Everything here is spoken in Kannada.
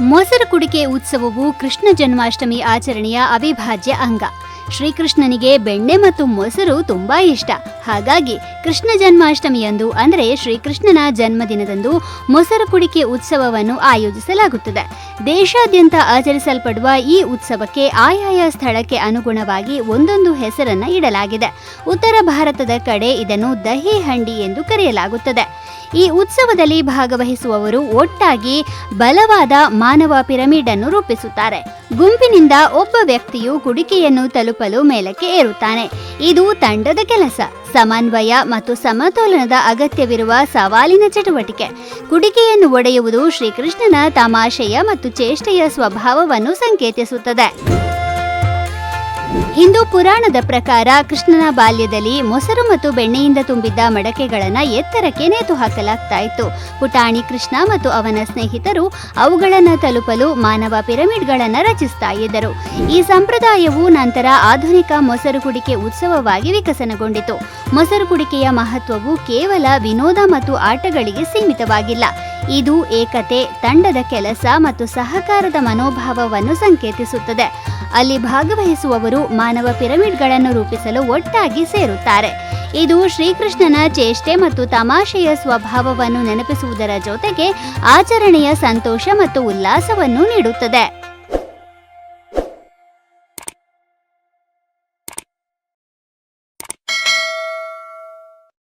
ಮೊಸರು ಕುಡಿಕೆ ಉತ್ಸವವು ಕೃಷ್ಣ ಜನ್ಮಾಷ್ಟಮಿ ಆಚರಣೆಯ ಅವಿಭಾಜ್ಯ ಅಂಗ. ಶ್ರೀಕೃಷ್ಣನಿಗೆ ಬೆಣ್ಣೆ ಮತ್ತು ಮೊಸರು ತುಂಬಾ ಇಷ್ಟ. ಹಾಗಾಗಿ ಕೃಷ್ಣ ಜನ್ಮಾಷ್ಟಮಿಯಂದು ಅಂದರೆ ಶ್ರೀಕೃಷ್ಣನ ಜನ್ಮದಿನದಂದು ಮೊಸರು ಕುಡಿಕೆ ಉತ್ಸವವನ್ನು ಆಯೋಜಿಸಲಾಗುತ್ತದೆ. ದೇಶಾದ್ಯಂತ ಆಚರಿಸಲ್ಪಡುವ ಈ ಉತ್ಸವಕ್ಕೆ ಆಯಾಯ ಸ್ಥಳಕ್ಕೆ ಅನುಗುಣವಾಗಿ ಒಂದೊಂದು ಹೆಸರನ್ನು ಇಡಲಾಗಿದೆ. ಉತ್ತರ ಭಾರತದ ಕಡೆ ಇದನ್ನು ದಹಿ ಹಂಡಿ ಎಂದು ಕರೆಯಲಾಗುತ್ತದೆ. ಈ ಉತ್ಸವದಲ್ಲಿ ಭಾಗವಹಿಸುವವರು ಒಟ್ಟಾಗಿ ಬಲವಾದ ಮಾನವ ಪಿರಮಿಡ್ ಅನ್ನು ರೂಪಿಸುತ್ತಾರೆ. ಗುಂಪಿನಿಂದ ಒಬ್ಬ ವ್ಯಕ್ತಿಯು ಗುಡಿಕೆಯನ್ನು ತಲುಪಲು ಮೇಲಕ್ಕೆ ಏರುತ್ತಾನೆ. ಇದು ತಂಡದ ಕೆಲಸ. ಸಮನ್ವಯ ಮತ್ತು ಸಮತೋಲನದ ಅಗತ್ಯವಿರುವ ಸವಾಲಿನ ಚಟುವಟಿಕೆ. ಗುಡಿಕೆಯನ್ನು ಒಡೆಯುವುದು ಶ್ರೀಕೃಷ್ಣನ ತಮಾಷೆಯ ಮತ್ತು ಚೇಷ್ಟೆಯ ಸ್ವಭಾವವನ್ನು ಸಂಕೇತಿಸುತ್ತದೆ. ಹಿಂದೂ ಪುರಾಣದ ಪ್ರಕಾರ ಕೃಷ್ಣನ ಬಾಲ್ಯದಲ್ಲಿ ಮೊಸರು ಮತ್ತು ಬೆಣ್ಣೆಯಿಂದ ತುಂಬಿದ್ದ ಮಡಕೆಗಳನ್ನು ಎತ್ತರಕ್ಕೆ ನೇತು ಹಾಕಲಾಗ್ತಾ ಇತ್ತು. ಪುಟಾಣಿ ಕೃಷ್ಣ ಮತ್ತು ಅವನ ಸ್ನೇಹಿತರು ಅವುಗಳನ್ನು ತಲುಪಲು ಮಾನವ ಪಿರಮಿಡ್ಗಳನ್ನು ರಚಿಸ್ತಾ ಇದ್ದರು. ಈ ಸಂಪ್ರದಾಯವು ನಂತರ ಆಧುನಿಕ ಮೊಸರು ಕುಡಿಕೆ ಉತ್ಸವವಾಗಿ ವಿಕಸನಗೊಂಡಿತು. ಮೊಸರು ಕುಡಿಕೆಯ ಮಹತ್ವವು ಕೇವಲ ವಿನೋದ ಮತ್ತು ಆಟಗಳಿಗೆ ಸೀಮಿತವಾಗಿಲ್ಲ. ಇದು ಏಕತೆ, ತಂಡದ ಕೆಲಸ ಮತ್ತು ಸಹಕಾರದ ಮನೋಭಾವವನ್ನು ಸಂಕೇತಿಸುತ್ತದೆ. ಅಲ್ಲಿ ಭಾಗವಹಿಸುವವರು ಮಾನವ ಪಿರಮಿಡ್ಗಳನ್ನು ರೂಪಿಸಲು ಒಟ್ಟಾಗಿ ಸೇರುತ್ತಾರೆ. ಇದು ಶ್ರೀಕೃಷ್ಣನ ಚೇಷ್ಟೆ ಮತ್ತು ತಮಾಷೆಯ ಸ್ವಭಾವವನ್ನು ನೆನಪಿಸುವುದರ ಜೊತೆಗೆ ಆಚರಣೆಯ ಸಂತೋಷ ಮತ್ತು ಉಲ್ಲಾಸವನ್ನು ನೀಡುತ್ತದೆ.